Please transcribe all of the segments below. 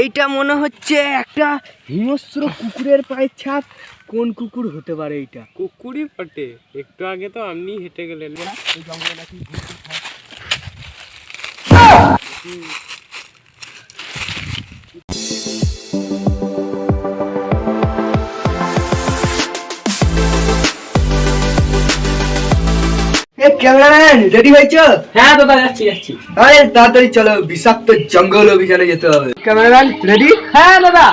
এইটা মনে হচ্ছে একটা হিংস্র কুকুরের পায়ের ছাপ। কোন কুকুর হতে পারে এইটা? কুকুরই বটে। একটু আগে তো আপনি হেঁটে গেলেন। এই জঙ্গলে নাকি ক্যামেরাম্যান রেডি হয়েছো? হ্যাঁ দাদা যাচ্ছি যাচ্ছি। আরে তাড়াতাড়ি চলো বিষাক্ত জঙ্গল অভিযানে যেতে হবে। ক্যামেরাম্যান রেডি হ্যাঁ দাদা।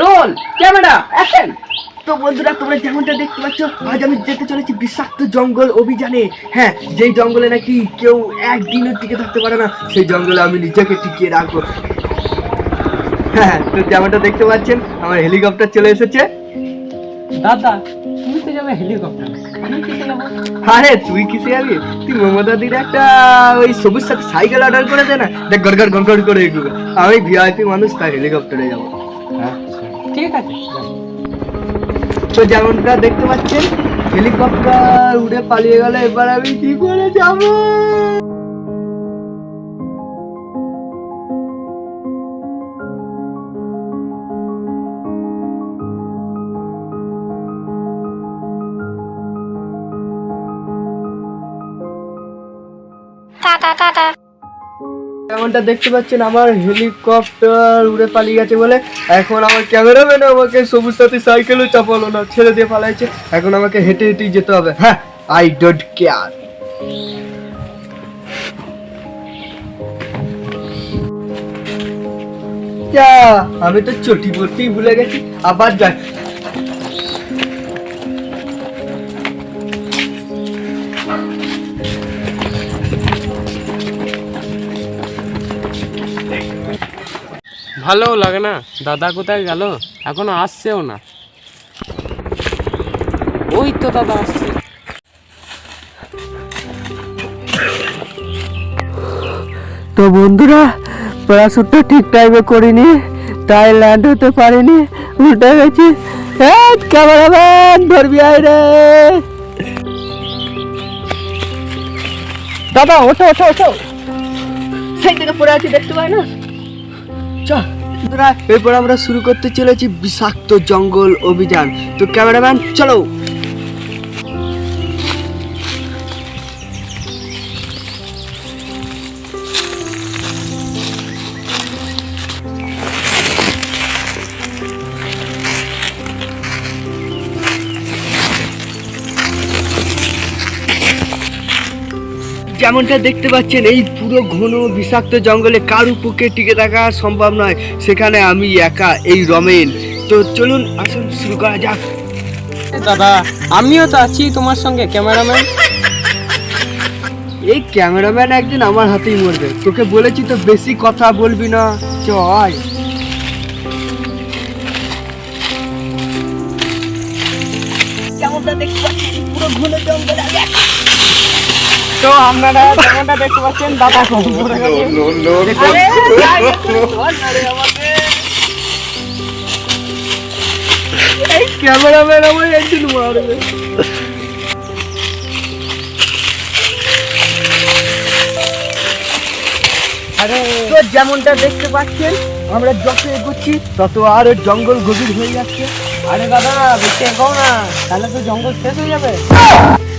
রোল ক্যামেরা অ্যাকশন তো বন্ধুরা তোমরা যেমনটা দেখতে পাচ্ছ আজ আমি যেতে চলেছি বিষাক্ত জঙ্গল অভিযানে। হ্যাঁ যেই জঙ্গলে নাকি কেউ একদিনও টিকে থাকতে পারে না সেই জঙ্গলে আমি নিজেকে টিকিয়ে রাখব। হ্যাঁ তো যেমনটা দেখতে পাচ্ছেন আমার হেলিকপ্টার চলে এসেছে। দাদা তুমি তো যাবে হেলিকপ্টার আরে তুই কিসে যাবি তুই মমতাদির একটা ওই সবুজ সাথে সাইকেল অর্ডার করে দে না? দেখ গড়গড় গড়গড় করে এগুলো। আমি ভিআইপি মানুষ তাই হেলিকপ্টারে যাব। আচ্ছা ঠিক আছে। তো যেমনটা দেখতে পাচ্ছেন হেলিকপ্টার উড়ে পালিয়ে গেল এবার আমি কি করে যাব? যেমনটা দেখতে পাচ্ছেন, আমার হেলিকপ্টার উড়ে পালিয়ে গেছে বলে। এখন আমার ক্যামেরাম্যান আমাকে সবুজ সাথী সাইকেলও চাপালো না, ছেড়ে দিয়ে পালাইছে। এখন আমাকে হেঁটে হেঁটেই যেতে হবে। হ্যাঁ আই ডোন্ট কেয়ার আমি তো চটি পড়তেই ভুলে গেছি। আবার যাই। ভালো লাগে না। দাদা কোথায় গেল? এখনও আসছেও না। ওই তো দাদা আসছে। তো বন্ধুরা প্যারাশুটটা ঠিক টাইমে করিনি তাই ল্যান্ড হতে পারিনি, উল্টে গেছি। ধরবি রে। দাদা, ওঠো ওঠো ওঠো। সেই থেকে পড়ে আছি, দেখতে পাই না? এরপর আমরা শুরু করতে চলেছি বিষাক্ত জঙ্গল অভিযান। তো ক্যামেরাম্যান চলো। যেমনটা দেখতে পাচ্ছেন এই পুরো ঘন বিষাক্ত জঙ্গলে কারু পক্ষে টিকে থাকা সম্ভব নয়। সেখানে আমি একা এই রমেন। তো চলুন আসুন শুরু করা যাক। দাদা আমিও তো আছি তোমার সঙ্গে। ক্যামেরাম্যান? এই ক্যামেরাম্যান একদিন আমার হাতেই মরবে। তোকে বলেছি তো বেশি কথা বলবি না। চয় যেমনটা দেখতে পাচ্ছেন পুরো ঘন জঙ্গলে। তো আপনারা যেমনটা দেখতে পাচ্ছেন দাদা। এই ক্যামেরাম্যান আমার একদিন মারবে। আরে তো যেমনটা দেখতে পাচ্ছেন আমরা যত এগোচ্ছি তত আরও জঙ্গল গভীর হয়ে যাচ্ছে। আরে দাদা বেশি এগো না তাহলে তো জঙ্গল শেষ হয়ে যাবে।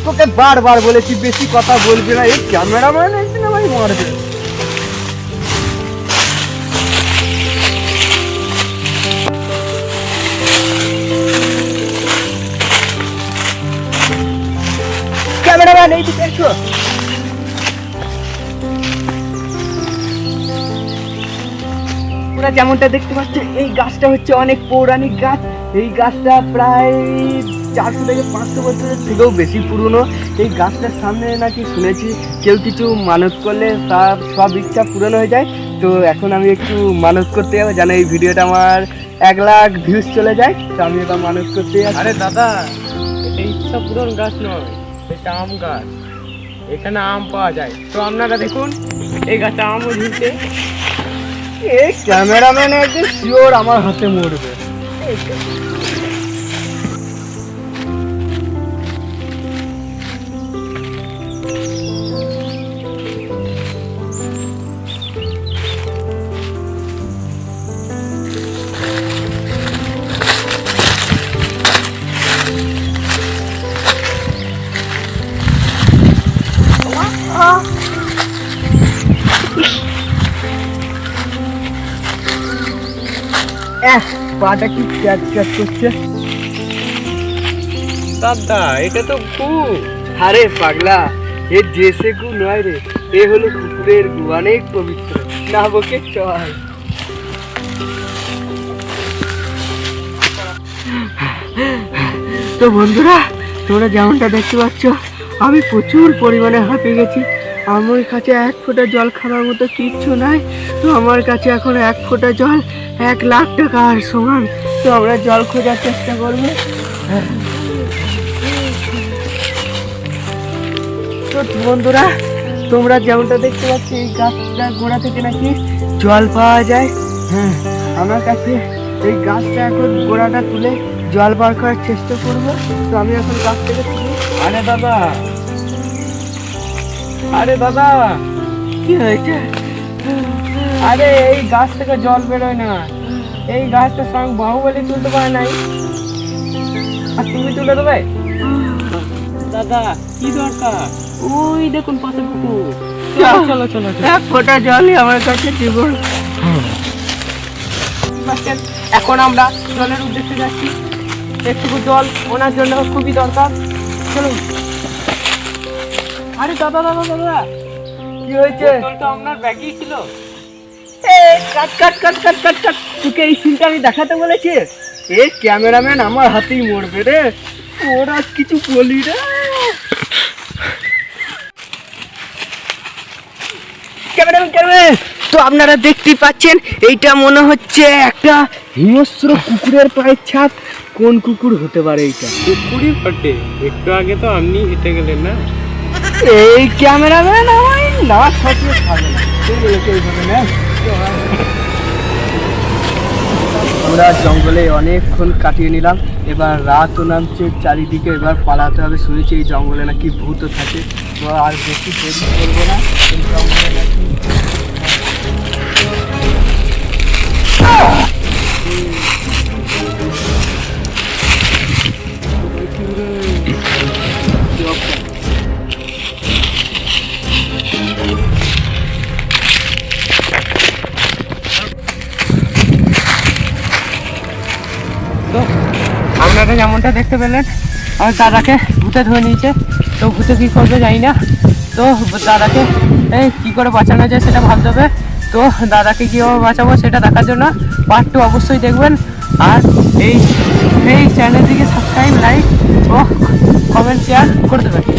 তোকে বারবার বলেছি বেশি কথা বলবি না, এই ক্যামেরাম্যান একদিন আমায় মারবে। ক্যামেরাম্যান এই দিকে এসো তোমরা যেমনটা দেখতে পাচ্ছ, এই গাছটা হচ্ছে অনেক পৌরাণিক গাছ। এই গাছটা প্রায় চারশো থেকে পাঁচশো বছরের থেকেও বেশি পুরনো। এই গাছটার সামনে নাকি শুনেছি, কেউ কিছু মানত করলে তার সব ইচ্ছা পূরণ হয়ে যায়। তো এখন আমি একটু মানত করতে যাব, যেন এই ভিডিওটা আমার এক লাখ ভিউজ চলে যায়। তো আমি এটা মানত করতে আরে দাদা এটা ইচ্ছা পূরণ গাছ নয়, এটা আম গাছ। এখানে আম পাওয়া যায়। তো আপনারা দেখুন, এই গাছে আমও ঝুলছে। এই ক্যামেরাম্যান একদিন শিওর আমার হাতে মরবে। এহ, পাটা কি ক্যাট ক্যাট করছে? দাদা এটা তো খুব। আরে পাগলা এ জেসে গু নয় রে এ হলো কুকুরের গু অনেক পবিত্র। না বকে চল। তো বন্ধুরা তোমরা যেমনটা দেখতে পাচ্ছ আমি প্রচুর পরিমাণে হাঁপিয়ে গেছি। আমার কাছে এক ফোঁটা জল খাওয়ার মতো কিচ্ছু নাই। তো আমার কাছে এখন এক ফোঁটা জল, এক লাখ টাকা আর সমান। তো আমরা জল খোঁজার চেষ্টা করব। তো বন্ধুরা, তোমরা যেমনটা দেখতে পাচ্ছ, এই গাছটা গোড়া থেকে নাকি জল পাওয়া যায়। হ্যাঁ আমার কাছে এই গাছটা এখন গোড়াটা তুলে জল বার করার চেষ্টা করব। তো আমি এখন গাছ থেকে আরে দাদা আরে দাদা কি হয়েছে? আরে এই গাছ থেকে জল বেরোয় না। এই গাছটা সঙ্গ বাহুবলি তুলতে পারে নাই। আর তুমি তুলে দেবে? দাদা কি দরকার? ওই দেখুন পাশে পুকুর। চলো চলো চলো চলো। এক ফোঁটা জলই আমার কাছে জীবন এখন আমরা জলের উদ্দেশ্যে যাচ্ছি। একটুকু জল ওনার জন্য খুবই দরকার। চলুন। আরে দাদা দাদা দাদা। কি হয়েছে? আপনার ব্যাগেই ছিল। কাট কাট কাট কাট কাট কাট। তোকে এই সিনটা আমি দেখাতে বলেছি। এ ক্যামেরাম্যান আমার হাতেই মরবে রে। ওরা কিছু বলি রে ক্যামেরাম্যান ক্যামেরাম্যান তো আপনারা দেখতেই পাচ্ছেন এইটা মনে হচ্ছে একটা হিংস্র কুকুরের পায়ের ছাপ। কোন কুকুর হতে পারে এইটা? কুকুরই বটে। একটু আগে তো আপনি হেঁটে গেলেন না? এই ক্যামেরাম্যান আমার না ছাপিয়ে খাবে না। আমরা জঙ্গলে অনেকক্ষণ কাটিয়ে নিলাম। এবার রাতও নামছে, চারিদিকে এবার পালাতে হবে। শুনেছি এই জঙ্গলে নাকি ভূতও থাকে। আর বেশি দেরি করব না। জঙ্গলে নাকি আপনারা যেমনটা দেখতে পেলেন, আমার দাদাকে ভূতে ধরে নিয়েছে। তো ভূতে কী করবে জানি না। তো দাদাকে, এই কী করে বাঁচানো যায় সেটা ভাবতে হবে। তো দাদাকে কীভাবে বাঁচাবো সেটা দেখার জন্য পার্ট টু অবশ্যই দেখবেন। আর এই এই চ্যানেলটিকে সাবস্ক্রাইব লাইক ও কমেন্ট শেয়ার করে দেবেন।